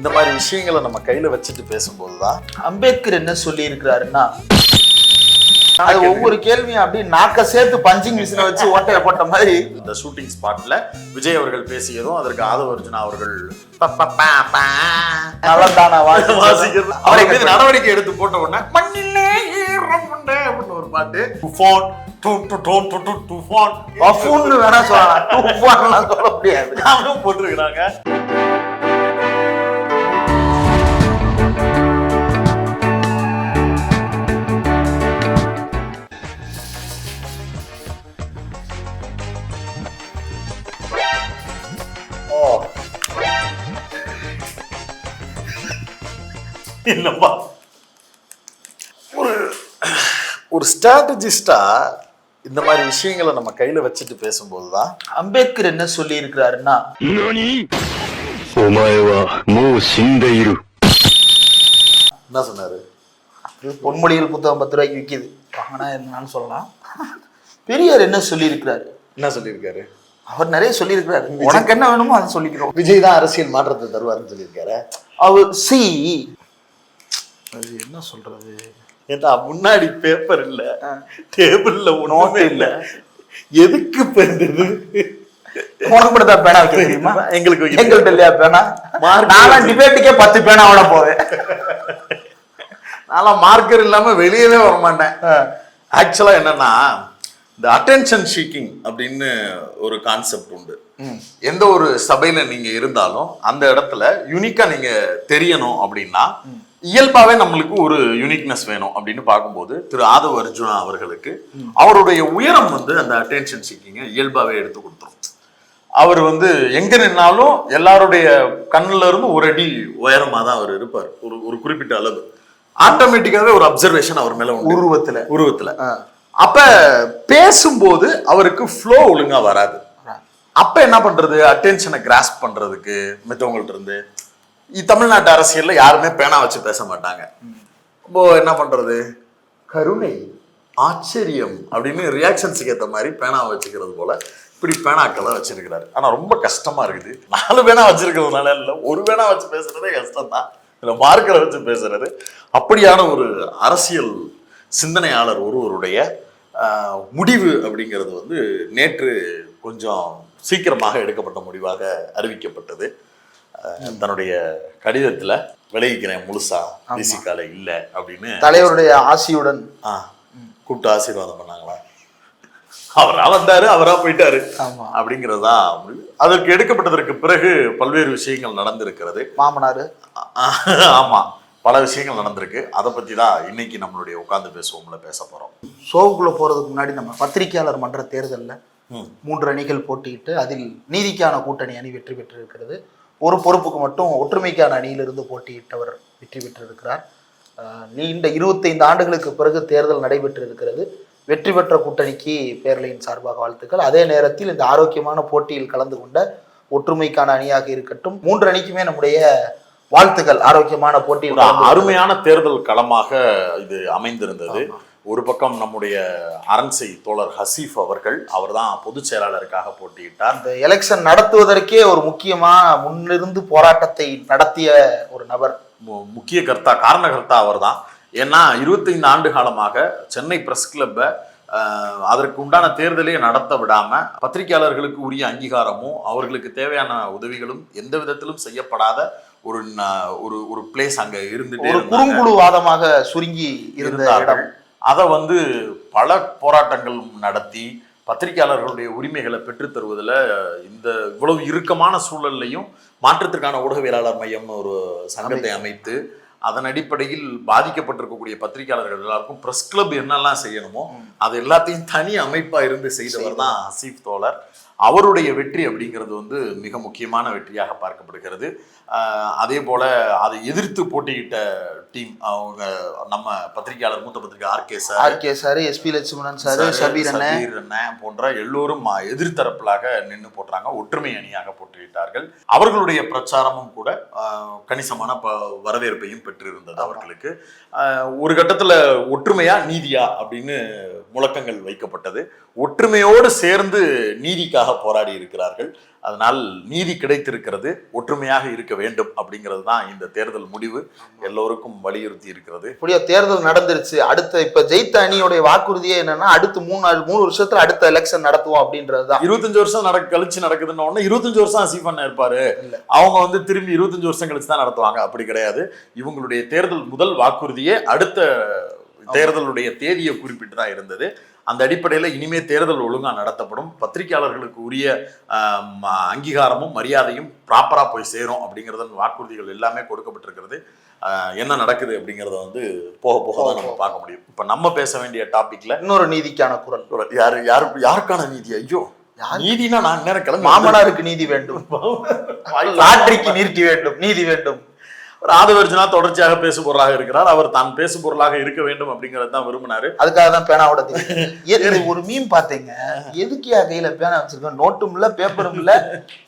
இந்த மாதிரி விஷயங்களை நம்ம கையில வச்சுட்டு பேசும்போது தான் அம்பேத்கர் என்ன சொல்லி இருக்கிறாருன்னா அது ஒவ்வொரு கேள்வியும் அப்படி நாக்க சேர்த்து பஞ்சிங் மிஷினை வச்சு ஓட்டைய போட்ட மாதிரி. இந்த ஷூட்டிங் ஸ்பாட்ல விஜய் அவர்கள் பேசியதும் அதற்கு ஆதவ அர்ஜுனா அவர்கள் அவரை மீது நடவடிக்கை எடுத்து போட்ட உடனே மண்ணிலே அப்படின்னு ஒரு பாட்டு. டுஃபான், டு, இல்லைப்பா ஒரு ஒரு ஸ்ட்ராட்டஜிஸ்டாக இந்த மாதிரி விஷயங்களை நம்ம கையில வச்சுட்டு பேசும்போது தான் அம்பேத்கர் என்ன சொல்லி இருக்கிறாருன்னா என்ன சொன்னாரு? பொன்மொழிகள் புத்தகம் பத்து ரூபாய்க்கு விற்கிது வாங்கினா என்னன்னு சொல்லலாம். பெரியார் என்ன சொல்லியிருக்கிறாரு? என்ன சொல்லியிருக்காரு? அவர் நிறைய சொல்லியிருக்கிறாரு. உனக்கு என்ன வேணுமோ அதை சொல்லிக்கிறோம். விஜய் தான் அரசியல் மாற்றத்தை தருவாருன்னு சொல்லியிருக்காரு. அவர் சி அது என்ன சொல்றது? ஏன்னா முன்னாடி பேப்பர் இல்ல. டேபிள்ல ஒண்ணுமே இல்ல. எதுக்கு பெருந்தது உனக்கு மட்டும் தான் பேனா வைக்க தெரியுமா? எங்களுக்கு எங்கள்கிட்ட இல்லையா பேனா? நான்லாம் டிபேட்டுக்கே பத்து பேனாவோட போவேன். நான்லாம் மார்க்கர் இல்லாம வெளியவே வர மாட்டேன் ஆக்சுவலா என்னன்னா இந்த அட்டென்ஷன் ஷீக்கிங் அப்படின்னு ஒரு கான்செப்ட் உண்டு. எந்த ஒரு சபையில நீங்க இருந்தாலும் அந்த இடத்துல யூனிக்கா நீங்க தெரியணும் அப்படின்னா இயல்பாவே நம்மளுக்கு ஒரு யூனிக்னஸ் வேணும் அப்படின்னு பார்க்கும்போது திரு ஆதவ அர்ஜுனா அவர்களுக்கு அவருடைய உயரம் வந்து அந்த அட்டென்ஷன் சீக்கிங்கை இயல்பாவே எடுத்து கொடுத்துரும். அவர் வந்து எங்க நின்னாலும் எல்லாருடைய கண்ணுல இருந்து ஒரு அடி உயரமா தான் அவர் இருப்பார். ஒரு ஒரு குறிப்பிட்ட அளவு. ஆட்டோமேட்டிக்காவே ஒரு அப்சர்வேஷன் அவர் மேல உருவத்துல. உருவத்துல. அப்ப பேசும்போது அவருக்கு ஃப்ளோ ஒழுங்கா வராது. அப்ப என்ன பண்றது? அட்டென்ஷனை கிராஸ்ப் பண்றதுக்கு மித்தவங்கள்ட்ட இருந்து தமிழ்நாட்டு அரசியல்ல யாருமே பேனா வச்சு பேச மாட்டாங்க. இப்போ என்ன பண்றது? கருணை ஆச்சரியம் அப்படின்னு ரியாக்ஷன்ஸுக்கு ஏற்ற மாதிரி பேனா வச்சுக்கிறது போல இப்படி பேனாக்களை வச்சிருக்கிறாரு. ஆனா ரொம்ப கஷ்டமா இருக்குது. நாலு பேனா வச்சிருக்கிறதுனால இல்லை ஒரு பேனா வச்சு பேசுறதே கஷ்டம் தான் இல்ல மார்க்கரை வச்சு பேசுறது. அப்படியான ஒரு அரசியல் சிந்தனையாளர் ஒருவருடைய முடிவு அப்படிங்கிறது வந்து நேற்று கொஞ்சம் சீக்கிரமாக எடுக்கப்பட்ட முடிவாக அறிவிக்கப்பட்டது. தன்னுடைய கடிதத்துல விளைவிக்கிறேன் முழுசா. பிசிக்கால இல்ல அப்படின்னு. தலைவருடைய ஆசியுடன். ஆ, கூப்பிட்டு ஆசீர்வாதம் பண்ணாங்களா? அவரா வந்தாரு அவரா போயிட்டாரு. அப்படிங்கிறதா முடிவு. அதற்கு எடுக்கப்பட்டதற்கு பிறகு பல்வேறு விஷயங்கள் நடந்திருக்கிறது. மாமனாரு. ஆமா. பல விஷயங்கள் நடந்திருக்கு. அதை பத்தி தான் இன்னைக்கு நம்மளுடைய உட்கார்ந்து பேசுவோம்ல பேச போறோம். ஷோவுக்குள்ள போறதுக்கு முன்னாடி நம்ம பத்திரிகையாளர் மன்ற தேர்தல்ல. மூன்று அணிகள் போட்டியிட்டு அதில் நீதிக்கான கூட்டணி அணி வெற்றி பெற்றிருக்கிறது. ஒரு பொறுப்புக்கு மட்டும் ஒற்றுமைக்கான அணியிலிருந்து போட்டியிட்டவர் வெற்றி பெற்றிருக்கிறார். நீண்ட இருபத்தைந்து ஆண்டுகளுக்கு பிறகு தேர்தல் நடைபெற்று இருக்கிறது வெற்றி பெற்ற கூட்டணிக்கு பேரலையின் சார்பாக வாழ்த்துக்கள். அதே நேரத்தில் இந்த ஆரோக்கியமான போட்டியில் கலந்து கொண்ட ஒற்றுமைக்கான அணியாக இருக்கட்டும் மூன்று அணிக்குமே நம்முடைய வாழ்த்துக்கள். ஆரோக்கியமான போட்டியில். அருமையான தேர்தல் களமாக இது அமைந்திருந்தது. ஒரு பக்கம் நம்முடைய அரண்சை தோழர் ஹசீஃப் அவர்கள் அவர்தான் பொதுச் செயலாளருக்காக போட்டியிட்டார். அந்த எலெக்ஷன் நடத்துவதற்கே ஒரு முக்கியமா முன்னிருந்து போராட்டத்தை நடத்திய ஒரு நபர். முக்கிய கர்த்தா காரணகர்த்தா அவர்தான் ஏன்னா இருபத்தைந்து ஆண்டு காலமாக சென்னை பிரஸ் கிளப்பை அதற்கு உண்டான தேர்தலே நடத்த விடாம பத்திரிகையாளர்களுக்கு உரிய அங்கீகாரமும் அவர்களுக்கு தேவையான உதவிகளும் எந்த விதத்திலும் செய்யப்படாத ஒரு ஒரு ஒரு பிளேஸ் அங்க இருந்துட்டே. குறுங்குழுவாதமாக சுருங்கி இருந்த இடம். அதை வந்து பல போராட்டங்கள் நடத்தி பத்திரிகையாளர்களுடைய உரிமைகளை பெற்றுத் தருவதில் இந்த இவ்வளவு இறுக்கமான சூழல்லையும் மாற்றத்திற்கான ஊடகவியலாளர் மையம்னு ஒரு சங்கத்தை அமைத்து அதன் அடிப்படையில் பாதிக்கப்பட்டிருக்கக்கூடிய பத்திரிகையாளர்கள் எல்லாருக்கும் பிரஸ் கிளப் என்னெல்லாம் செய்யணுமோ அது எல்லாத்தையும் தனி அமைப்பா இருந்து செய்தவர் தான் ஹசீஃப் தோழர். அவருடைய வெற்றி அப்படிங்கிறது வந்து மிக முக்கியமான வெற்றியாக பார்க்கப்படுகிறது. அதே போல அதை எதிர்த்து போட்டியிட்ட டீம் அவங்க நம்ம பத்திரிகையாளர் மூத்த பத்திரிகை RK sir R K sir SP Lakshmanan sir Sabeer அண்ணன். போன்ற எல்லோரும் எதிர்த்தரப்பிலாக நின்று போட்டாங்க ஒற்றுமை அணியாக போட்டியிட்டார்கள். அவர்களுடைய பிரச்சாரமும் கூட கணிசமான ப வரவேற்பையும் பெற்றிருந்தது அவர்களுக்கு. ஒரு கட்டத்துல ஒற்றுமையா நீதியா அப்படின்னு முழக்கங்கள் வைக்கப்பட்டது. ஒற்றுமையோடு சேர்ந்து நீதிக்காக போராடி இருக்கிறார்கள். அதனால் நீதி கிடைத்திருக்கிறது. ஒற்றுமையாக இருக்க வேண்டும் அப்படிங்கிறது தான் இந்த தேர்தல் முடிவு. எல்லோருக்கும் வலியுறுத்தி இருக்கிறது. இப்படியோ தேர்தல் நடந்துருச்சு. அடுத்த இப்ப ஜெயித்த அணியோடைய வாக்குறுதியே என்னன்னா அடுத்து மூணு நாள் மூணு வருஷத்துல அடுத்த எலெக்ஷன் நடத்துவோம் அப்படின்றதுதான் இருபத்தஞ்சு வருஷம் நடக்க கழிச்சு நடக்குதுன்னு உடனே இருபத்தஞ்சு வருஷம் அசீஃப் அண்ணா இருப்பாரு. அவங்க வந்து திரும்பி இருபத்தஞ்சு வருஷம் கழிச்சு தான் நடத்துவாங்க. அப்படி கிடையாது. இவங்களுடைய தேர்தல் முதல் வாக்குறுதியே அடுத்த தேர்தலுடைய தேதியை குறிப்பிட்டு தான் இருந்தது. அந்த அடிப்படையில் இனிமே தேர்தல் ஒழுங்கா நடத்தப்படும். பத்திரிகையாளர்களுக்கு உரிய அங்கீகாரமும் மரியாதையும் ப்ராப்பரா போய் சேரும் அப்படிங்கிறதன் வாக்குறுதிகள் எல்லாமே கொடுக்கப்பட்டிருக்கிறது. என்ன நடக்குது அப்படிங்கிறத வந்து போக போக தான் நம்ம பார்க்க முடியும். இப்போ நம்ம பேச வேண்டிய டாபிக்ல இன்னொரு நீதிக்கான குரல். யாரு யாருக்கு யாருக்கான நீதி? ஐயோ நீதினா நான் நேரம் கிளம்பி மாமனாருக்கு நீதி வேண்டும். லாட்ரிக்கு நீதி வேண்டும். நீதி வேண்டும். ஒரு ஆதவர்ஜனா தொடர்ச்சியாக பேசு பொருளாக இருக்கிறார். அவர் தான் பேசு பொருளாக இருக்க வேண்டும் அப்படிங்கறது தான் விரும்பினாரு. அதுக்காக தான் பேனாவோட ஒரு மீன் பார்த்தேங்க. எதுக்கு என் கையில பேனா வச்சிருக்கேன் நோட்டும் இல்ல பேப்பரும் இல்ல.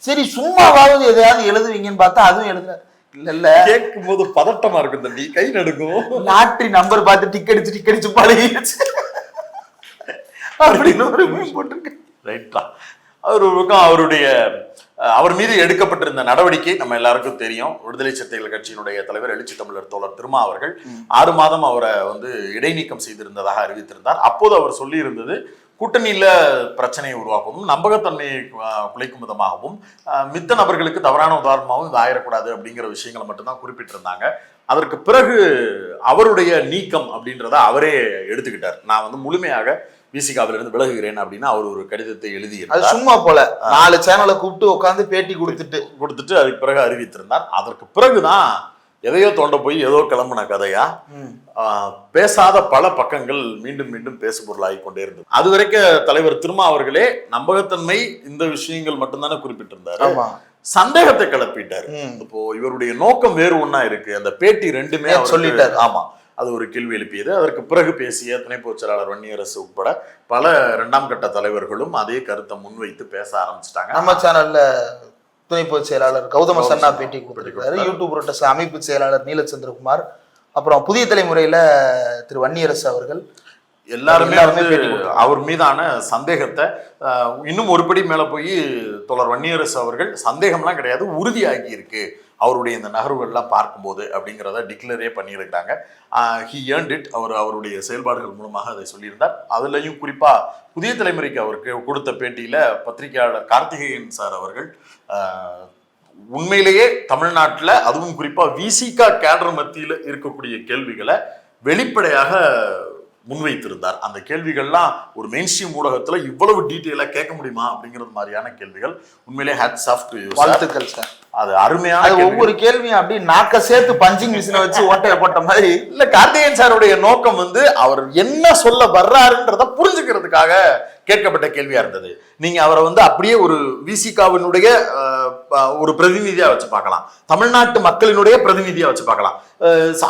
சரி சும்மாவாவது எதையாவது எழுதுவீங்கன்னு பார்த்தா அதுவும் எழுதுல இல்ல இல்ல. கேட்கும் போது பதட்டமா இருக்கும் தம்பி. கை நடுக்கும் லாட்ரி நம்பர் பார்த்து டிக் அடிச்சு டிக் அடிச்சு பழகிடுச்சு. அப்படின்னு ஒரு மீன் போட்டிருக்கு. ரைட்டா அவர் ஒரு பக்கம் அவருடைய அவர் மீது எடுக்கப்பட்டிருந்த நடவடிக்கை நம்ம எல்லாருக்கும் தெரியும். விடுதலை சிறுத்தைகள் கட்சியினுடைய தலைவர் எழுச்சி தமிழர் தோழர் திருமா அவர்கள் ஆறு மாதம் அவரை வந்து இடைநீக்கம் செய்திருந்ததாக அறிவித்திருந்தார். அப்போது அவர் சொல்லியிருந்தது கூட்டணியில பிரச்சனையை உருவாக்கவும் நம்பகத்தன்மையை குலைக்கும் விதமாகவும் மித்த நபர்களுக்கு தவறான உதாரணமாகவும் இது ஆயிடக்கூடாது அப்படிங்கிற விஷயங்களை மட்டும்தான் குறிப்பிட்டிருந்தாங்க. அதற்கு பிறகு அவருடைய நீக்கம் அப்படின்றத அவரே எடுத்துக்கிட்டார். நான் வந்து முழுமையாக விசிகாவில இருந்து விலகுகிறேன் அப்படின்னு அவர் ஒரு கடிதத்தை அது எழுதியிருந்தார் சும்மா போல. நாலு சேனலை கூப்பிட்டு உட்காந்து பேட்டி கொடுத்துட்டு. கொடுத்துட்டு அதுக்கு பிறகு அறிவித்திருந்தார். அதற்கு பிறகுதான் எதையோ தோண்ட போய் ஏதோ கிளம்புன கதையா? பேசாத பல பக்கங்கள் மீண்டும் மீண்டும் பேசு பொருளாகி கொண்டே இருந்தது. அது வரைக்கும் தலைவர் திருமா அவர்களே நம்பகத்தன்மை இந்த விஷயங்கள் மட்டும்தானே குறிப்பிட்டிருந்தாரு. சந்தேகத்தை கிளப்பிட்டாரு. இப்போ இவருடைய நோக்கம் வேறு ஒண்ணா இருக்கு. அந்த பேட்டி ரெண்டுமே சொல்லிட்டாரு. ஆமா. அது ஒரு கேள்வி எழுப்பியது. அதற்கு பிறகு பேசிய துணை பொதுச் செயலாளர் வன்னியரசு உட்பட பல இரண்டாம் கட்ட தலைவர்களும் அதே கருத்தை முன்வைத்து பேச ஆரம்பிச்சிட்டாங்க. நம்ம சேனல்ல துணை பொதுச் செயலாளர் கௌதம சன்னா பேட்டி கொடுத்திருக்காரு. கொடுத்தாரு. யூடியூப் புரோட்டஸ் அமைப்பு செயலாளர் நீலச்சந்திரகுமார். அப்புறம் புதிய தலைமுறையில திரு வன்னியரசு அவர்கள். எல்லாருமே வந்து. அவர் மீதான சந்தேகத்தை இன்னும் ஒரு படி மேல போய் தொடர் வன்னியரசு அவர்கள் சந்தேகம்லாம் கிடையாது உறுதியாகி இருக்கு அவருடைய இந்த நகர்வுகள்லாம் பார்க்கும்போது அப்படிங்கிறத டிக்ளரே பண்ணியிருக்கிறாங்க. ஹி ஏர்ன்ட் இட் அவர் அவருடைய செயல்பாடுகள் மூலமாக அதை சொல்லியிருந்தார். அதுலேயும் குறிப்பாக புதிய தலைமுறைக்கு அவருக்கு கொடுத்த பேட்டியில் பத்திரிகையாளர் கார்த்திகேயன் சார் அவர்கள் உண்மையிலேயே தமிழ்நாட்டில் அதுவும் குறிப்பாக விசிகா கேடர் மத்தியில் இருக்கக்கூடிய கேள்விகளை வெளிப்படையாக முன்வைத்திருந்தார். அந்த கேள்விகள்லாம் ஒரு மெயின் ஸ்ட்ரீம் ஊடகத்துல இவ்வளவு டீட்டெயிலா கேட்க முடியுமா அப்படிங்கிறது மாதிரியான கேள்விகள் உண்மையிலே ஹேட்ஸ் ஆஃப் டு வாழ்த்துக்கள் சார் அது அருமையான. ஒவ்வொரு கேள்வியும் அப்படி நாக்க சேர்த்து பஞ்சிங் மிஷினை வச்சு ஓட்டைய போட்ட மாதிரி. இல்ல கார்த்திகேயன் சாருடைய நோக்கம் வந்து அவர் என்ன சொல்ல வர்றாருன்றத புரிஞ்சுக்கிறதுக்காக கேட்கப்பட்ட கேள்வியா இருந்தது. நீங்க அவரை வந்து அப்படியே ஒரு விசிகாவினுடைய ஒரு பிரதிநிதியா வச்சு பார்க்கலாம். தமிழ்நாட்டு மக்களினுடைய பிரதிநிதியா வச்சு பார்க்கலாம்.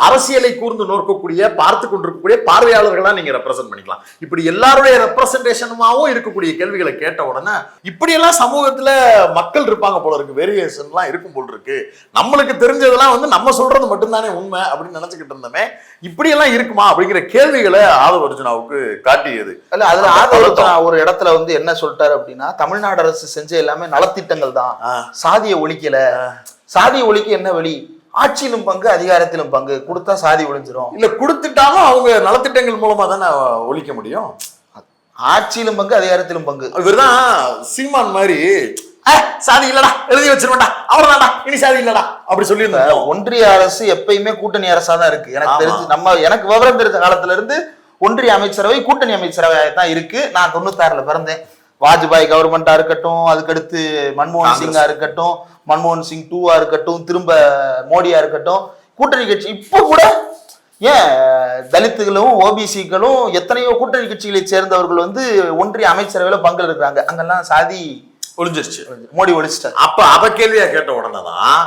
அரசியலை கூர்ந்து நோக்கக்கூடிய பார்த்து கொண்டிருக்கக்கூடிய பார்வையாளர்களா நீங்க ரெப்ரசென்ட் பண்ணிக்கலாம். இப்படி எல்லாருடைய ரெப்ரசன்டேஷனுமாவும் இருக்கக்கூடிய கேள்விகளை கேட்ட உடனே இப்படியெல்லாம் சமூகத்துல மக்கள் இருப்பாங்க போல இருக்கு. வேரியேஷன்லாம் இருக்கும் போல் இருக்கு. நம்மளுக்கு தெரிஞ்சதெல்லாம் வந்து நம்ம சொல்றது மட்டும்தானே உண்மை அப்படின்னு நினைச்சுக்கிட்டு இருந்தோமே இப்படியெல்லாம் இருக்குமா அப்படிங்கிற கேள்விகளை ஆதவ அர்ஜுனாவுக்கு காட்டியது. இல்ல அதுல அந்த ஆதரவு ஒரு இடத்துல வந்து என்ன சொல்லிட்டாரு அப்படின்னா தமிழ்நாடு அரசு செஞ்ச எல்லாமே நலத்திட்டங்கள் தான். சாதியை ஒழிக்கல. சாதியை ஒழிக்க என்ன வழி? ஆட்சியிலும் பங்கு அதிகாரத்திலும் பங்கு. கொடுத்தா சாதி ஒழிஞ்சிரும். இல்ல கொடுத்துட்டாலும் அவங்க நலத்திட்டங்கள் மூலமா தானே ஒழிக்க முடியும்? ஆட்சியிலும் பங்கு அதிகாரத்திலும் பங்கு. இவர்தான் சீமான் மாதிரி "அஹ், சாதி இல்லடா எழுதி வச்சிருவேன்டா அவ்வளவுதான்டா இனி சாதி இல்லடா அப்படி சொல்லியிருந்தாங்க ஒன்றிய அரசு எப்பயுமே கூட்டணி அரசா தான் இருக்கு. எனக்கு. தெரிஞ்சு நம்ம எனக்கு விவரம் தெரிஞ்ச காலத்துல இருந்து ஒன்றிய அமைச்சரவை கூட்டணி அமைச்சரவை தான் இருக்கு. நான் தொண்ணூத்தாறுல பிறந்தேன். வாஜ்பாய் கவர்மெண்டா இருக்கட்டும் அதுக்கடுத்து மன்மோகன். சிங்கா இருக்கட்டும் மன்மோகன் சிங் டூவா இருக்கட்டும் திரும்ப மோடியா இருக்கட்டும் கூட்டணி கட்சி இப்போ கூட ஏன் தலித்துகளும் ஓபிசிக்களும் எத்தனையோ கூட்டணி கட்சிகளை சேர்ந்தவர்கள் வந்து ஒன்றிய அமைச்சரவையில பங்கு இருக்கிறாங்க அங்கெல்லாம் சாதி ஒளிஞ்சிருச்சு. மோடி ஒழிச்சிட்டார். அப்ப அத கேள்வியா கேட்ட உடனேதான்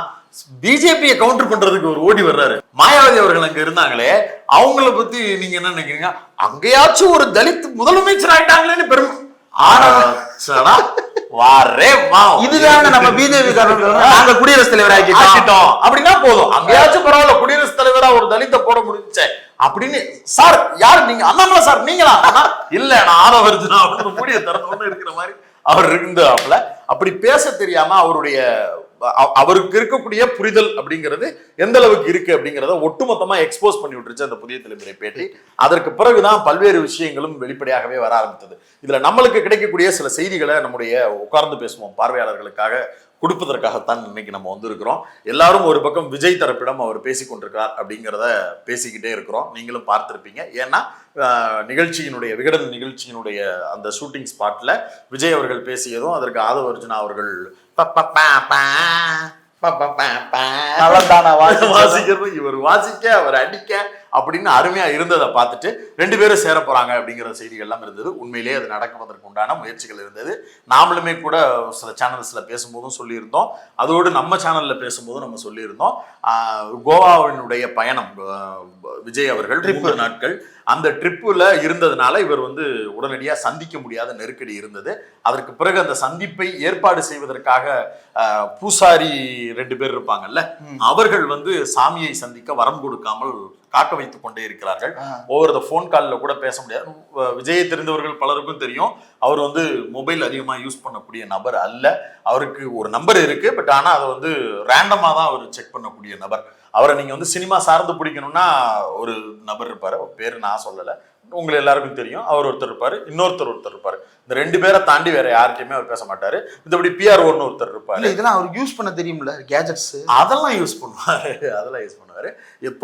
பிஜேபியை கவுண்டர் பண்றதுக்கு ஒரு ஓடி வர்றாரு. மாயாவதி அவர்கள் அங்க இருந்தாங்களே அவங்கள பத்தி நீங்க என்ன நினைக்கிறீங்க? அங்கேயாச்சும் ஒரு தலித் முதலமைச்சர் ஆயிட்டாங்களேன்னு பெருமை ஆராய்ச்சடா. வாரே வா. இதுதாங்க நம்ம பிஜேபி நாங்க குடியரசுத் தலைவர் ஆக்கிட்டோம். அப்படின்னா போதும். அங்கேயாச்சும் பரவாயில்ல குடியரசுத் தலைவரா ஒரு தலித்தை போட முடிஞ்சே. அப்படின்னு சார் யார் நீங்க? அண்ணாமலை சார் நீங்களா? இல்ல நான் ஆதவர்ஜுனா அப்படின்னு மூடிய திறந்தோன்னு இருக்கிற மாதிரி அவர் இருந்தாப்ல அப்படி பேச தெரியாம அவருடைய அவருக்கு இருக்கக்கூடிய புரிதல் அப்படிங்கிறது எந்த அளவுக்கு இருக்கு அப்படிங்கிறத ஒட்டுமொத்தமா எக்ஸ்போஸ் பண்ணி விட்டுருச்சு அந்த புதிய தலைமுறை பேட்டி. அதற்கு பிறகுதான் பல்வேறு விஷயங்களும் வெளிப்படையாகவே வர ஆரம்பித்தது. இதுல நம்மளுக்கு கிடைக்கக்கூடிய சில செய்திகளை நம்முடைய உட்கார்ந்து பேசுவோம் பார்வையாளர்களுக்காக கொடுப்பதற்காகத்தான் இன்னைக்கு நம்ம வந்திருக்கிறோம். எல்லாரும் ஒரு பக்கம் விஜய் தரப்பிடம் அவர் பேசிக்கொண்டிருக்கார் அப்படிங்கிறத பேசிக்கிட்டே இருக்கிறோம். நீங்களும் பார்த்துருப்பீங்க. ஏன்னா நிகழ்ச்சியினுடைய விகடன் நிகழ்ச்சியினுடைய அந்த ஷூட்டிங் ஸ்பாட்டில் விஜய் அவர்கள் பேசியதும் அதற்கு ஆதவ அர்ஜுனா அவர்கள் நல்லதான வாசி வாசிக்கிறது இவர் வாசிக்க அவர் அடிக்க. அப்படின்னு அருமையா இருந்ததை பார்த்துட்டு ரெண்டு பேரும் சேர போறாங்க அப்படிங்கிற செய்திகள் எல்லாம் இருந்தது. உண்மையிலேயே அது நடக்குவதற்கு உண்டான முயற்சிகள் இருந்தது. நாமளுமே கூட சில சேனல்ஸ்ல பேசும்போதும் சொல்லியிருந்தோம். அதோடு நம்ம சேனல்ல பேசும்போதும் நம்ம சொல்லியிருந்தோம். கோவாவினுடைய பயணம் விஜய் அவர்கள் மூன்று நாட்கள். அந்த ட்ரிப்புல இருந்ததுனால இவர் வந்து உடனடியா சந்திக்க முடியாத நெருக்கடி இருந்தது. அதற்கு பிறகு அந்த சந்திப்பை ஏற்பாடு செய்வதற்காக பூசாரி ரெண்டு பேர் இருப்பாங்கல்ல அவர்கள் வந்து சாமியை சந்திக்க வரம் கொடுக்காமல் காக்க வைத்துக் கொண்டே இருக்கிறார்கள். ஒவ்வொரு ஃபோன் காலில் கூட பேச முடியாது. விஜயை தெரிந்தவர்கள் பலருக்கும் தெரியும். அவர் வந்து மொபைல் அதிகமாக யூஸ் பண்ணக்கூடிய நபர் அல்ல. அவருக்கு ஒரு நம்பர் இருக்கு. பட் ஆனால் அதை வந்து ரேண்டமாக தான் அவர் செக் பண்ணக்கூடிய நபர். அவரை நீங்க வந்து சினிமா சார்ந்து பிடிக்கணும்னா ஒரு நபர் இருப்பாரு. பேர் நான் சொல்லலை. உங்களுக்கு எல்லாருக்கும் தெரியும். அவர் ஒருத்தர் இருப்பாரு இன்னொருத்தர் ஒருத்தர் இருப்பாரு. இந்த ரெண்டு பேரை தாண்டி வேற யார்கிட்டயுமே அவர் பேச மாட்டாரு. மத்தபடி பிஆர் ஒன்னு ஒருத்தர் இருப்பாரு. இதெல்லாம் அவருக்கு யூஸ் பண்ண தெரியும்ல கேஜெட்ஸ் அதெல்லாம் யூஸ் பண்ணுவாரு. அதெல்லாம் யூஸ் பண்ணுவாரு.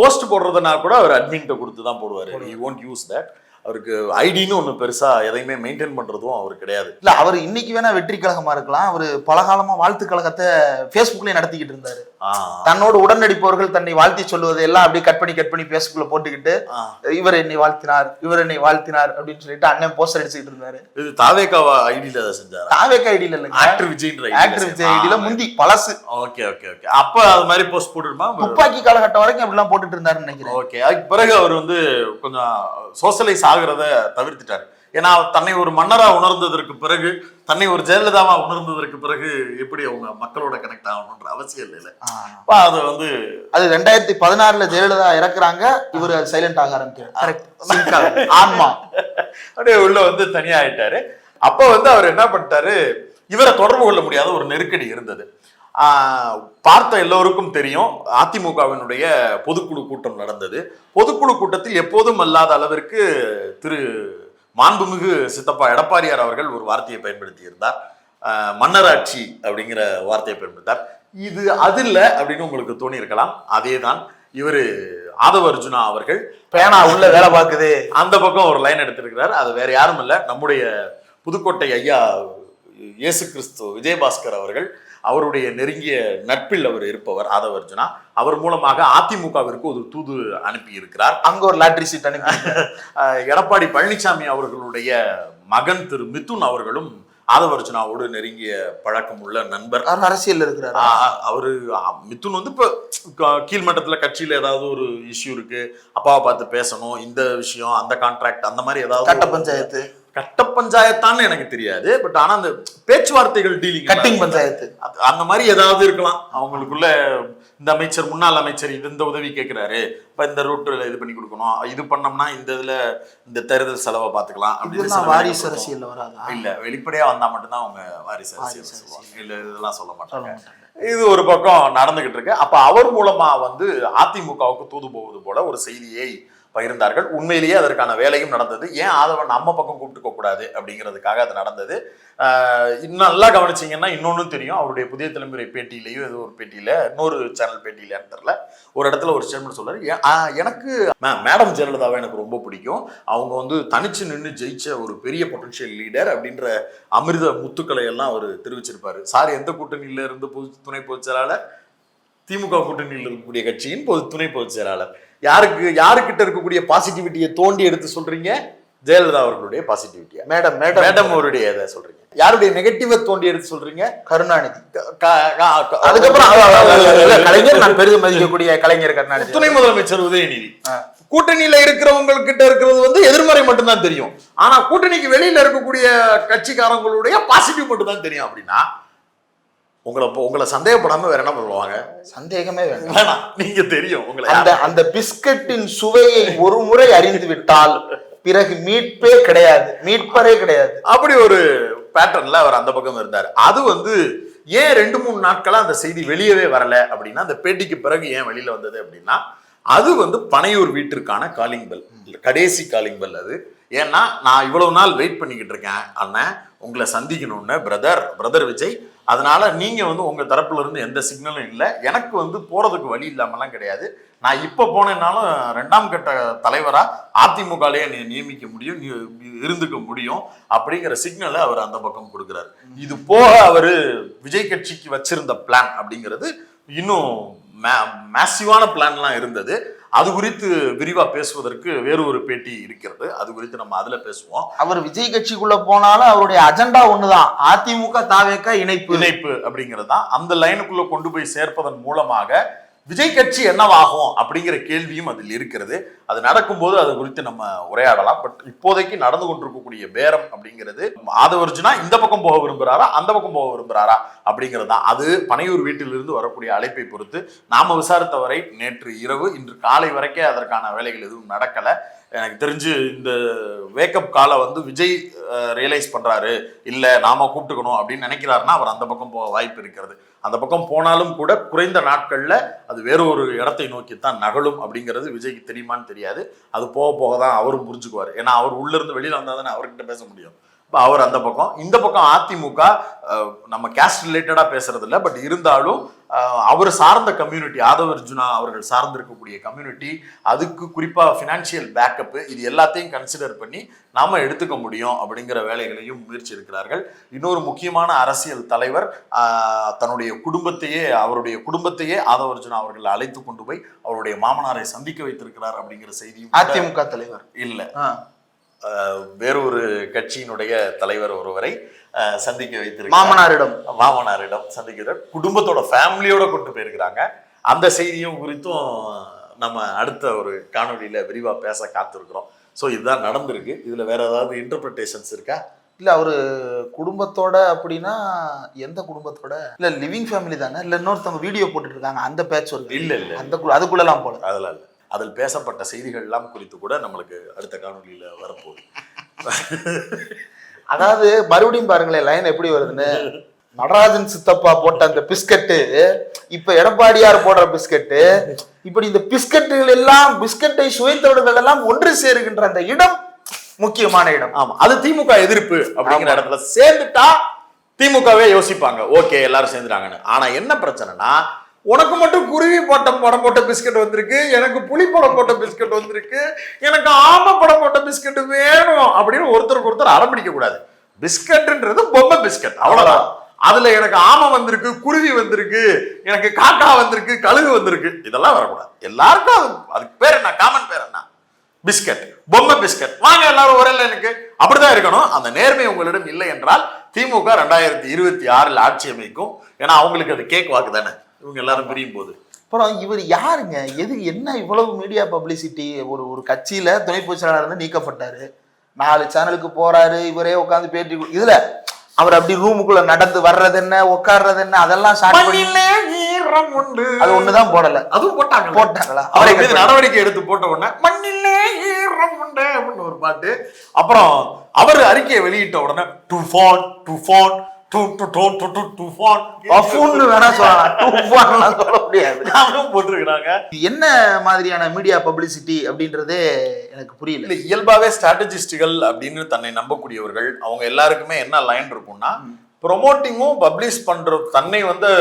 போஸ்ட் போடுறதுனா கூட அவர் அட்மின்ட்ட கொடுத்து தான் போடுவாரு. யூ ஒன்ட் யூஸ் தட் அவருக்கு ஐடின்னு ஒன்று பெருசா எதையுமே மெயின்டைன் பண்றதும் அவர் கிடையாது. இல்ல அவர் இன்னைக்கு வேணா வெற்றி கழகமா இருக்கலாம். அவர் பல காலமா வாழ்த்து கழகத்தை Facebookலயே நடத்திக்கிட்டு இருந்தாரு. தன்னோடு உடனடிப்பவர்கள் தன்னை வாழ்த்தி சொல்லுவதை எல்லாம் அப்படியே கட் பண்ணி கட் பண்ணி Facebookல போட்டுக்கிட்டு. இவர் என்னை வாழ்த்தினார் இவர் என்னை வாழ்த்தினார் அப்படின்னு சொல்லிட்டு அண்ணன் போஸ்டர் அடிச்சுக்கிட்டு இருந்தாரு. இது தாவேக்காவா ஐடியில செஞ்சாரா? தாவேக்க ஐடியில இல்லைங்க. ஆக்டர் விஜய்ன்ற ஆக்டர் விஜய் ஐடியில முந்தி பழசு. Okay okay okay. அப்ப அது மாதிரி போஸ்ட் போட்டுருமா? துப்பாக்கி காலகட்டம் வரைக்கும் அப்படிலாம் போட்டுட்டு இருந்தாருன்னு நினைக்கிறேன். ஓகே. அதுக்கு பிறகு அவர் வந்து கொஞ்சம் சோசலைஸ் ஆகுறத தவிர்த்துட்டார். ஏன்னா தன்னை ஒரு மன்னரா உணர்ந்ததற்கு பிறகு தன்னை ஒரு ஜெயலலிதாவா உணர்ந்ததற்கு பிறகு எப்படி அவங்க மக்களோட கனெக்ட் ஆகணுன்ற அவசியம் இல்லை. அப்ப அது வந்து அது ரெண்டாயிரத்தி பதினாறுல ஜெயலலிதா இறக்குறாங்க இவர் சைலண்ட் ஆக ஆரம்பிக்கிறார். ஆமா அப்படியே உள்ள வந்து தனியா ஆயிட்டாரு அப்ப வந்து அவர் என்ன பண்ணிட்டாரு இவரை தொடர்பு கொள்ள முடியாத ஒரு நெருக்கடி இருந்தது. பார்த்த எல்லோருக்கும் தெரியும் அதிமுகவினுடைய பொதுக்குழு கூட்டம் நடந்தது. பொதுக்குழு கூட்டத்தில் எப்போதும் அல்லாத அளவிற்கு திரு மாண்புமிகு சித்தப்பா எடப்பாடியார் அவர்கள் ஒரு வார்த்தையை பயன்படுத்தி இருந்தார் ஆஹ் மன்னராட்சி அப்படிங்கிற வார்த்தையை பயன்படுத்தார். இது அது இல்ல அப்படின்னு உங்களுக்கு தோணி இருக்கலாம் அதேதான் இவரு ஆதவ அர்ஜுனா அவர்கள் பேனா உள்ள வேலை பார்க்குது. அந்த பக்கம் ஒரு லைன் எடுத்திருக்கிறார். அது வேற யாரும் இல்ல. நம்முடைய புதுக்கோட்டை ஐயா இயேசு கிறிஸ்து விஜயபாஸ்கர் அவர்கள் அவருடைய நெருங்கிய நட்பில் அவர் இருப்பவர் ஆதவ அர்ஜுனா அவர் மூலமாக அதிமுகவிற்கு ஒரு தூது அனுப்பி இருக்கிறார் அங்க ஒரு லாட்ரி சீட் அனுப்பி எடப்பாடி பழனிசாமி அவர்களுடைய மகன் திரு மிதுன் அவர்களும் ஆதவ அர்ஜுனாவோடு நெருங்கிய பழக்கம் உள்ள நண்பர். அவர் அரசியல் இருக்கிறாரு? அவரு மிதுன் வந்து இப்போ கீழ்மட்டத்துல கட்சியில ஏதாவது ஒரு இஷ்யூ இருக்கு. அப்பாவை பார்த்து பேசணும் இந்த விஷயம் அந்த கான்ட்ராக்ட் அந்த மாதிரி ஏதாவது கட்ட பஞ்சாயத்து. கட்ட பஞ்சாயத்தான்னு எனக்கு தெரியாது. பட் ஆனா அந்த பேச்சுவார்த்தைகள் டீலிங் கட்டிங் பஞ்சாயத்து. அந்த மாதிரி ஏதாவது இருக்கலாம். அவங்களுக்குள்ள இந்த அமைச்சர் முன்னாள் அமைச்சர் இது இந்த உதவி கேட்கிறாரு இப்ப இந்த ரூட்ல இது பண்ணி கொடுக்கணும். இது பண்ணோம்னா இந்த இதுல இந்த தேர்தல் செலவை பாத்துக்கலாம் அப்படின்னு வாரிசு. அரசியல்ல வராதா? இல்ல வெளிப்படையா வந்தா மட்டும்தான் அவங்க வாரிசு அரசியல் சொல்லுவாங்க. இல்ல இதெல்லாம் சொல்ல மாட்டாங்க. இது ஒரு பக்கம் நடந்துகிட்டு இருக்கு. அப்ப அவர் மூலமா வந்து அதிமுகவுக்கு தூது போவது போல ஒரு செய்தியை பகிர்ந்தார்கள். உண்மையிலேயே அதற்கான வேலையும் நடந்தது. ஏன் ஆதவன் நம்ம பக்கம் கூப்பிட்டுக்க கூடாது அப்படிங்கிறதுக்காக அது நடந்தது. ஆஹ் இன்னும் நல்லா கவனிச்சீங்கன்னா இன்னொன்னும் தெரியும். அவருடைய புதிய தலைமுறை பேட்டியிலையும் ஏதோ ஒரு பேட்டியில இன்னொரு சேனல் பேட்டியிலன்னு தெரில ஒரு இடத்துல ஒரு ஸ்டேட்மெண்ட் சொல்றாரு எனக்கு மேடம் ஜெயலலிதாவை எனக்கு ரொம்ப பிடிக்கும். அவங்க வந்து தனிச்சு நின்று ஜெயிச்ச ஒரு பெரிய பொட்டன்ஷியல் லீடர் அப்படின்ற அமிர்த முத்துக்களை எல்லாம் அவர் தெரிவிச்சிருப்பாரு. சார் எந்த கூட்டணியில இருந்து பொது துணை பொதுச் செயலாளர்? திமுக கூட்டணியில் இருக்கக்கூடிய கட்சியின் பொது துணை பொதுச் செயலாளர். யாருக்கு யாருக்கிட்ட இருக்கக்கூடிய பாசிட்டிவிட்டியை தோண்டி எடுத்து சொல்றீங்க? ஜெயலலிதா அவர்களுடைய பாசிட்டிவிட்டியா மேடம் மேடம் மேடம் அவருடைய இதை சொல்றீங்க. யாருடைய நெகட்டிவை தோண்டி எடுத்து சொல்றீங்க? கருணாநிதி. அதுக்கப்புறம் கலைஞர் நான் பெரிதும் மதிக்கக்கூடிய கலைஞர் கருணாநிதி. துணை முதலமைச்சர் உதயநிதி. கூட்டணியில இருக்கிறவங்க கிட்ட இருக்கிறது வந்து எதிர்மறை மட்டும்தான் தெரியும். ஆனா கூட்டணிக்கு வெளியில இருக்கக்கூடிய கட்சிக்காரங்களுடைய பாசிட்டிவ் மட்டும் தான் தெரியும் அப்படின்னா உங்களை உங்களை சந்தேகப்படாம வேற என்ன பண்ணுவாங்க? சந்தேகமே வேண்டாம். வேணாம். நீங்க தெரியும் உங்களை அந்த அந்த பிஸ்கட்டின் சுவையை ஒரு முறை அறிந்து விட்டால் பிறகு மீட்பே கிடையாது. மீட்பரே கிடையாது. அப்படி ஒரு பேட்டர்ன்ல அவர் அந்த பக்கம் இருந்தார். அது வந்து ஏன் ரெண்டு மூணு நாட்களா அந்த செய்தி வெளியவே வரல அப்படின்னா அந்த பேட்டிக்கு பிறகு ஏன் வெளியில வந்தது அப்படின்னா அது வந்து பனையூர் வீட்டிற்கான காலிங் பெல் கடைசி காலிங் பெல் அது. ஏன்னா நான் இவ்வளவு நாள் வெயிட் பண்ணிக்கிட்டு இருக்கேன் அண்ணன் உங்களை சந்திக்கணும்னு பிரதர் பிரதர் விஜய் அதனால நீங்கள் வந்து உங்கள் தரப்புலேருந்து எந்த சிக்னலும் இல்லை. எனக்கு வந்து போகிறதுக்கு வழி இல்லாமலாம் கிடையாது. நான் இப்போ போனேன்னாலும் ரெண்டாம் கட்ட தலைவராக அதிமுகலயே நீ நியமிக்க முடியும் இருந்துக்க முடியும் அப்படிங்கிற சிக்னலை அவர் அந்த பக்கம் கொடுக்குறாரு. இது போக அவர் விஜய் கட்சிக்கு வச்சிருந்த பிளான் அப்படிங்கிறது இன்னும் மேசிவான பிளான்லாம் இருந்தது. அது குறித்து விரிவா பேசுவதற்கு வேறு ஒரு பேட்டி இருக்கிறது. அது குறித்து நம்ம அதுல பேசுவோம். அவர் விஜய் கட்சிக்குள்ள போனாலும் அவருடைய அஜெண்டா ஒண்ணுதான். அதிமுக தாவேக்க இணைப்பு. இணைப்பு அப்படிங்கிறது தான். அந்த லைனுக்குள்ள கொண்டு போய் சேர்ப்பதன் மூலமாக விஜய் கட்சி என்னவாகும் அப்படிங்கிற கேள்வியும் அதில் இருக்கிறது. அது நடக்கும்போது அது குறித்து நம்ம உரையாடலாம். பட் இப்போதைக்கு நடந்து கொண்டிருக்கக்கூடிய பேரம் அப்படிங்கிறது ஆதவர்ஜுனா இந்த பக்கம் போக விரும்புகிறாரா அந்த பக்கம் போக விரும்புகிறாரா அப்படிங்கிறது தான். அது பனையூர் வீட்டிலிருந்து வரக்கூடிய அழைப்பை பொறுத்து நாம விசாரித்த வரை நேற்று இரவு இன்று காலை வரைக்கே அதற்கான வேலைகள் எதுவும் நடக்கலை. எனக்கு தெரிஞ்சு இந்த வேக்கப் காலை வந்து விஜய் ரியலைஸ் பண்ணுறாரு இல்லை நாம கூப்பிட்டுக்கணும் அப்படின்னு நினைக்கிறாருன்னா அவர் அந்த பக்கம் போக வாய்ப்பு இருக்கிறது. அந்த பக்கம் போனாலும் கூட குறைந்த நாட்களில் அது வேற ஒரு இடத்தை நோக்கி தான் நகலும் அப்படிங்கிறது விஜய்க்கு தெரியுமான்னு தெரியாது. அது போக போக தான் அவரும் புரிஞ்சுக்குவார். ஏன்னா அவர் உள்ளேருந்து வெளியில் வந்தால் தானே அவர்கிட்ட பேச முடியும். அவர் அந்த பக்கம். இந்த பக்கம் அதிமுக நம்ம கேஸ்ட் ரிலேட்டடா பேசுறது இல்லை பட் இருந்தாலும் அவர் சார்ந்த கம்யூனிட்டி ஆதவ அர்ஜுனா அவர்கள் சார்ந்திருக்கக்கூடிய கம்யூனிட்டி அதுக்கு குறிப்பா ஃபினான்ஷியல் பேக்கப் இது எல்லாத்தையும் கன்சிடர் பண்ணி நாம எடுத்துக்க முடியும் அப்படிங்கிற வேலைகளையும் முயற்சி இருக்கிறார்கள் இன்னொரு முக்கியமான அரசியல் தலைவர் தன்னுடைய குடும்பத்தையே அவருடைய குடும்பத்தையே ஆதவ அர்ஜுனா அவர்கள் அழைத்து கொண்டு போய் அவருடைய மாமனாரை சந்திக்க வைத்திருக்கிறார் அப்படிங்கிற செய்தியும் அதிமுக தலைவர். இல்ல. வேறொரு கட்சியினுடைய தலைவர் ஒருவரை சந்திக்க வைத்திருக்கிறார். மாமனாரிடம். மாமனாரிடம் சந்திக்கிறார். குடும்பத்தோட ஃபேமிலியோட கொண்டு போயிருக்கிறாங்க. அந்த செய்தியும் குறித்தும் நம்ம அடுத்த ஒரு காணொளியில விரிவா பேச காத்திருக்கிறோம். ஸோ இதுதான் நடந்திருக்கு. இதுல வேற ஏதாவது இன்டர்பிரிட்டேஷன்ஸ் இருக்கா? இல்ல அவரு குடும்பத்தோட அப்படின்னா எந்த குடும்பத்தோட? இல்ல லிவிங் ஃபேமிலி தானே? இல்ல இன்னொருத்தவங்க வீடியோ போட்டுட்டு இருக்காங்க. அந்த பேட்ச் வருது இல்ல இல்ல. அந்த குள்ள- அதுக்குள்ளலாம் போல. அதெல்லாம் இல்லை. அதில் பேசப்பட்ட செய்திகள் எல்லாம் குறித்து கூட நம்மளுக்கு அடுத்த காணொளியில வரப்போகுது. அதாவது மறுபடியும் பாருங்களேன் லைன் எப்படி வருதுன்னு? நடராஜன் சித்தப்பா போட்ட அந்த பிஸ்கட்டு இப்ப எடப்பாடியார் போடுற பிஸ்கட்டு இப்படி இந்த பிஸ்கட்டுகள் எல்லாம் பிஸ்கட்டை சுவைத்தவர்கள் எல்லாம் ஒன்று சேருகின்ற அந்த இடம் முக்கியமான இடம். ஆமா அது திமுக எதிர்ப்பு அப்படிங்கிற இடத்துல சேர்ந்துட்டா திமுகவே யோசிப்பாங்க. ஓகே எல்லாரும் சேர்ந்துட்டாங்கன்னு. ஆனா என்ன பிரச்சனைனா உனக்கு மட்டும் குருவி போட்ட படம் போட்ட பிஸ்கட் வந்திருக்கு எனக்கு புளி படம் போட்ட பிஸ்கட் வந்திருக்கு எனக்கு ஆமை படம் போட்ட பிஸ்கட் வேணும் அப்படின்னு ஒருத்தருக்கு ஒருத்தர் அரம்பிடிக்க கூடாது. பிஸ்கட்ன்றது பொம்மை பிஸ்கட் அவ்வளவுதான். அதுல எனக்கு ஆமை வந்திருக்கு குருவி வந்திருக்கு எனக்கு காக்கா வந்திருக்கு கழுகு வந்திருக்கு இதெல்லாம் வரக்கூடாது. எல்லாருக்கும் அது அதுக்கு பேர் என்ன? காமன் பேர் என்ன? பிஸ்கட் பொம்மை பிஸ்கட். வாங்க எல்லாரும் ஒரே எனக்கு அப்படிதான் இருக்கணும். அந்த நேர்மை உங்களிடம் இல்லை என்றால் திமுக ரெண்டாயிரத்தி இருபத்தி ஆறில் ஆட்சி அமைக்கும். ஏன்னா அவங்களுக்கு அது கேக் வாக்கு தானே. இவங்க எல்லாரும் பிரியும் போது அப்புறம் இவர் யாருங்க? எது என்ன இவ்வளவு மீடியா பப்ளிசிட்டி ஒரு ஒரு கட்சியில துணை பொதுச் செயலாளர் இருந்து நீக்கப்பட்டாரு? நாலு சேனலுக்கு போறாரு இவரே உட்காந்து பேட்டி இதுல அவர் அப்படி ரூமுக்குள்ள நடந்து வர்றது என்ன உட்கார்றது என்ன அதெல்லாம் ஸ்டார்ட் பண்ணி உண்டு. அது ஒண்ணுதான் போடல. அதுவும் போட்டாங்க போட்டாங்களா? அவரை நடவடிக்கை எடுத்து போட்ட உடனே மண்ணிலே ஈரம் உண்டு அப்படின்னு ஒரு பாட்டு. அப்புறம் அவர் அறிக்கையை வெளியிட்ட உடனே டு டு டு டு என்ன மாதிரியான மீடியா பப்ளிசிட்டி அப்படின்றதே எனக்கு புரியல. இயல்பாவே ஸ்ட்ராட்டஜிஸ்டுகள் அப்படின்னு தன்னை நம்பக்கூடியவர்கள் அவங்க எல்லாருக்குமே என்ன லைன் இருக்கும்னா ப்ரொமோட்டிங்கும் பப்ளிஷ் பண்ற தன்னை வந்து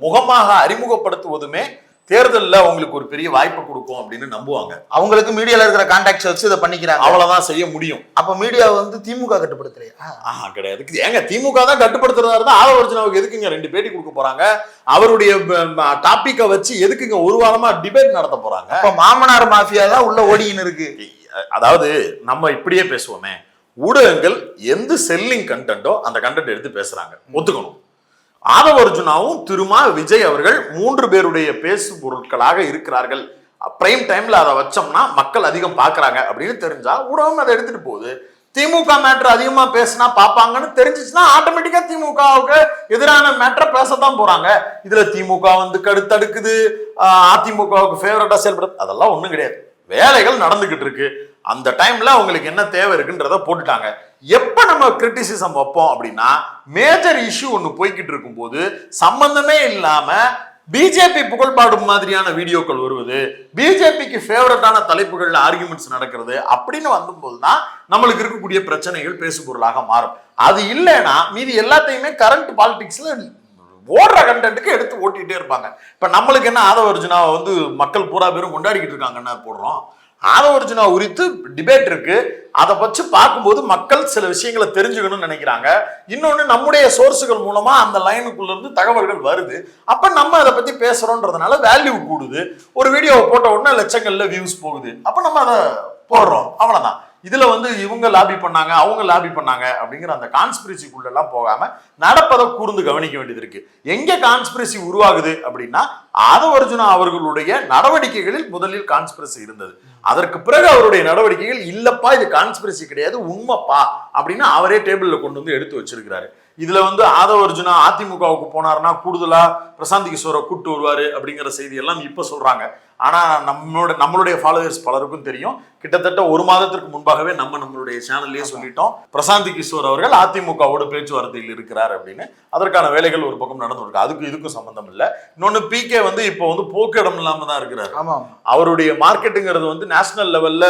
முகமாக அறிமுகப்படுத்துவதுமே தேர்தல்ல அவங்களுக்கு ஒரு பெரிய வாய்ப்பு கொடுக்கும் அப்படின்னு நம்புவாங்க. அவங்களுக்கு மீடியால இருக்கிற கான்டாக்ட்ஸ் வச்சு இதை பண்ணிக்கிறாங்க. அவ்வளவுதான் செய்ய முடியும். அப்ப மீடியா வந்து திமுக கட்டுப்படுத்தலையா ஆஹா கிடையாது. ஏங்க திமுக தான் கட்டுப்படுத்துறதா இருந்தா ஆதவ அர்ஜுனாவுக்கு எதுக்குங்க ரெண்டு பேட்டி கொடுக்க போறாங்க? அவருடைய டாபிக்கை வச்சு எதுக்குங்க ஒரு வாரமா டிபேட் நடத்த போறாங்க? அப்ப மாமனார் மாஃபியா தான் உள்ள ஓடின்னு இருக்கு. அதாவது நம்ம இப்படியே பேசுவோமே. ஊடகங்கள் எந்த செல்லிங் கண்டென்ட்டோ அந்த கண்டென்ட் எடுத்து பேசுறாங்க. ஒத்துக்கணும். ஆதவ அர்ஜுனாவும் திருமா விஜய் அவர்கள் மூன்று பேருடைய பேசு பொருட்களாக இருக்கிறார்கள் பிரைம் டைம்ல அதை வச்சோம்னா மக்கள் அதிகம் பார்க்குறாங்க அப்படின்னு தெரிஞ்சா ஊடகம் அதை எடுத்துட்டு போகுது. திமுக மேட்ரு அதிகமா பேசினா பாப்பாங்கன்னு தெரிஞ்சிச்சுன்னா ஆட்டோமேட்டிக்கா திமுகவுக்கு எதிரான மேட்ரை பேசத்தான் போறாங்க. இதுல திமுக வந்து கடுத்தடுக்குது. அதிமுகவுக்கு ஃபேவரட்டா செயல்படுது. அதெல்லாம் ஒண்ணும் கிடையாது. வேலைகள் நடந்துகிட்டு இருக்கு. அந்த டைம்ல அவங்களுக்கு என்ன தேவை இருக்குன்றத போட்டுட்டாங்க. எப்ப நம்ம கிரிட்டிசிசம் வைப்போம் அப்படின்னா மேஜர் இஷ்யூ ஒன்று போய்கிட்டு இருக்கும்போது சம்பந்தமே இல்லாம பிஜேபி புகழ்பாடும் மாதிரியான வீடியோக்கள் வருவது பிஜேபிக்கு ஃபேவரட்டான தலைப்புகள்ல ஆர்குமெண்ட்ஸ் நடக்கிறது அப்படின்னு வந்தபோது தான் நம்மளுக்கு இருக்கக்கூடிய பிரச்சனைகள் பேசுபொருளாக மாறும். அது இல்லைன்னா மீதி எல்லாத்தையுமே கரண்ட் பாலிடிக்ஸ்ல ஓடுற கண்டென்ட்டுக்கு எடுத்து ஓட்டிகிட்டே இருப்பாங்க. இப்போ நம்மளுக்கு என்ன ஆதவ அர்ஜுனாவை வந்து மக்கள் பூரா பேரும் கொண்டாடிக்கிட்டு இருக்காங்கன்னா போடுறோம். ஆதவ அர்ஜுனா குறித்து டிபேட் இருக்கு. அதை வச்சு பார்க்கும்போது மக்கள் சில விஷயங்களை தெரிஞ்சுக்கணும்னு நினைக்கிறாங்க. இன்னொன்று நம்முடைய சோர்ஸுகள் மூலமா அந்த லைனுக்குள்ள இருந்து தகவல்கள் வருது. அப்ப நம்ம அதை பத்தி பேசுறோன்றதுனால வேல்யூ கூடுது. ஒரு வீடியோவை போட்ட உடனே லட்சங்கள்ல வியூஸ் போகுது. அப்ப நம்ம அதை போடுறோம். அவ்வளவுதான். இதுல வந்து இவங்க லாபி பண்ணாங்க அவங்க லாபி பண்ணாங்க அப்படிங்கிற அந்த கான்ஸ்பிரசிக்குள்ளெல்லாம் போகாமல் போகாம நடப்பதை கூர்ந்து கவனிக்க வேண்டியது இருக்கு. எங்க கான்ஸ்பிரசி உருவாகுது அப்படின்னா ஆதவ அர்ஜுனா அவர்களுடைய நடவடிக்கைகளில் முதலில் கான்ஸ்பிரசி இருந்தது. அதற்கு பிறகு அவருடைய நடவடிக்கைகள் இல்லப்பா இது கான்ஸ்பிரசி கிடையாது உண்மைப்பா அப்படின்னு அவரே டேபிள்ல கொண்டு வந்து எடுத்து வச்சிருக்கிறாரு. இதுல வந்து ஆதவ அர்ஜுனா அதிமுகவுக்கு போனாருன்னா கூடுதலா பிரசாந்த் கிஷோரை கூட்டு வருவாரு அப்படிங்கிற செய்தி எல்லாம் இப்ப சொல்றாங்க. ஆனா நம்மளோட நம்மளுடைய ஃபாலோவர்ஸ் பலருக்கும் தெரியும். கிட்டத்தட்ட ஒரு மாதத்திற்கு முன்பாகவே நம்ம நம்மளுடைய சேனல்லயே சொல்லிட்டோம். பிரசாந்த் கிஷோர் அவர்கள் அதிமுகவோட பேச்சுவார்த்தையில் இருக்கிறார் அப்படின்னு. அதற்கான வேலைகள் ஒரு பக்கம் நடந்து இருக்கு அதுக்கு இதுக்கும் சம்பந்தம் இல்லை. இன்னொன்னு பிகே வந்து இப்போ வந்து போக்கு இடம் இல்லாம தான் இருக்கிறாரு. அவருடைய மார்க்கெட்டுங்கிறது வந்து நேஷனல் லெவல்ல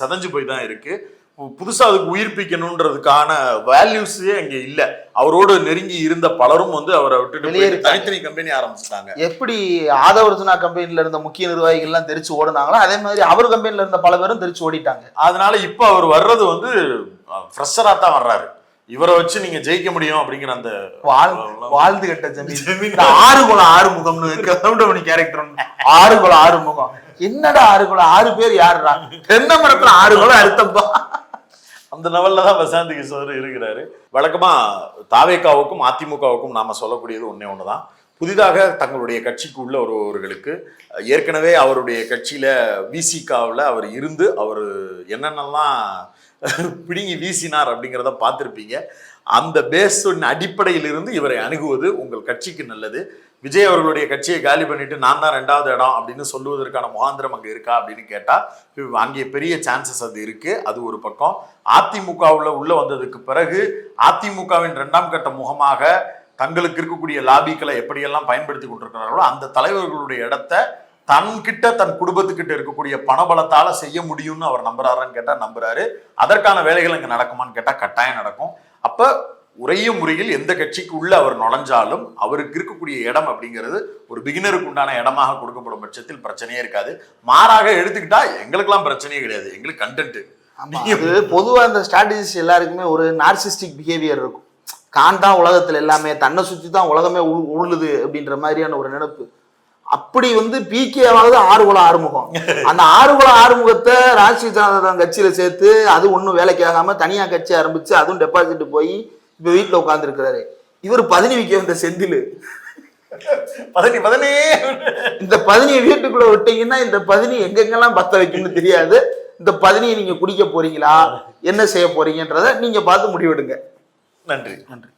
செதஞ்சு போய் தான் இருக்கு. பு- புதுசா அதுக்கு உயிர்ப்பிக்கணுன்றதுக்கான வேல்யூஸே அங்க இல்ல. அவரோடு நெருங்கி இருந்த பலரும் வந்து அவரை விட்டுட்டு. தனித்தனி கம்பெனி ஆரம்பிச்சிட்டாங்க. எப்படி ஆதவர்ஜுனா கம்பெனில இருந்த முக்கிய நிர்வாகிகள் எல்லாம் தெரிச்சு ஓடுனாங்களோ அதே மாதிரி அவர் கம்பெனில இருந்த பல பேரும் தெரிச்சு ஓடிட்டாங்க. அதனால இப்ப அவர் வர்றது வந்து ஃப்ரெஷரா தான் வர்றாரு. இவரை வச்சு நீங்க ஜெயிக்க முடியும் அப்படிங்கிற அந்த வாழ் வாழ்ந்து கட்ட ஜமீன். ஆறு குலம் ஆறு முகம்னு கவுண்டமணி கேரக்டர் ஆறு குலம் ஆறு முகம் என்னடா ஆறு குலம் ஆறு பேர் யாருடா தென்னை மரத்துல ஆறு குலம் அறுத்தப்பா அந்த லெவலில் தான் வசாந்தி கிஷோர் இருக்கிறாரு. வழக்கமாக தாவேக்காவுக்கும் அதிமுகவுக்கும் நாம் சொல்லக்கூடியது ஒன்றே ஒன்று தான் புதிதாக தங்களுடைய கட்சிக்கு உள்ள ஒருவர்களுக்கு ஏற்கனவே அவருடைய கட்சியில் விசிகாவில் அவர் இருந்து அவர் என்னென்னலாம் பிடுங்கி வீசினார் அப்படிங்கிறத பார்த்துருப்பீங்க. அந்த பேஸின் அடிப்படையில் இருந்து இவரை அணுகுவது உங்கள் கட்சிக்கு நல்லது. விஜய் அவர்களுடைய கட்சியை காலி பண்ணிட்டு நான் தான் ரெண்டாவது இடம் அப்படின்னு சொல்லுவதற்கான முகாந்திரம் அங்கே இருக்கா அப்படின்னு கேட்டால் அங்கே பெரிய சான்சஸ் அது இருக்கு. அது ஒரு பக்கம். அதிமுகவில் உள்ள வந்ததுக்கு பிறகு அதிமுகவின் ரெண்டாம் கட்ட முகமாக தங்களுக்கு இருக்கக்கூடிய லாபிக்களை எப்படியெல்லாம் பயன்படுத்தி கொண்டிருக்கிறார்களோ அந்த தலைவர்களுடைய இடத்த தன்கிட்ட தன் குடும்பத்துக்கிட்ட இருக்கக்கூடிய பணபலத்தால் செய்ய முடியும்னு அவர் நம்புறாருன்னு கேட்டால் நம்புறாரு. அதற்கான வேலைகள் இங்கே நடக்குமான்னு கேட்டால் கட்டாயம் நடக்கும். அப்ப உரிய முறையில் எந்த கட்சிக்கு உள்ள அவர் நுழைஞ்சாலும் அவருக்கு இருக்கக்கூடிய இடம் அப்படிங்கிறது ஒரு பிகினருக்கு உண்டான இடமாக கொடுக்கப்படும் பட்சத்தில் பிரச்சனையே இருக்காது. மாறாக எடுத்துக்கிட்டா எங்களுக்கெல்லாம் பிரச்சனையே கிடையாது. எங்களுக்கு கண்டென்ட் அது பொதுவா இந்த ஸ்ட்ராட்டஜிஸ் எல்லாருக்குமே ஒரு நார்சிஸ்டிக் பிஹேவியர் இருக்கும். கான் தான் உலகத்துல எல்லாமே தன்னை சுத்தி தான் உலகமே உழுது அப்படின்ற மாதிரியான ஒரு நினைப்பு. அப்படி வந்து பிகேவாவது ஆறுகுலம் ஆறுமுகம். அந்த ஆறுகுலம் ஆறுமுகத்தை ராஷ்டிரிய ஜனதா கட்சியில சேர்த்து அது ஒன்றும் வேலைக்கு ஆகாம தனியா கட்சி ஆரம்பிச்சு அதுவும் டெபாசிட் போய் இப்ப வீட்டுல உட்கார்ந்து இருக்கிறாரு இவர் பதனி விக்க வந்த செந்தில். பதனி பதனே இந்த பதினியை வீட்டுக்குள்ள விட்டீங்கன்னா இந்த பதினி எங்கெங்கெல்லாம் பத்த வைக்கும்னு தெரியாது. இந்த பதினியை நீங்க குடிக்க போறீங்களா? என்ன செய்ய போறீங்கன்றத நீங்க பார்த்து முடிவெடுங்க. நன்றி. நன்றி.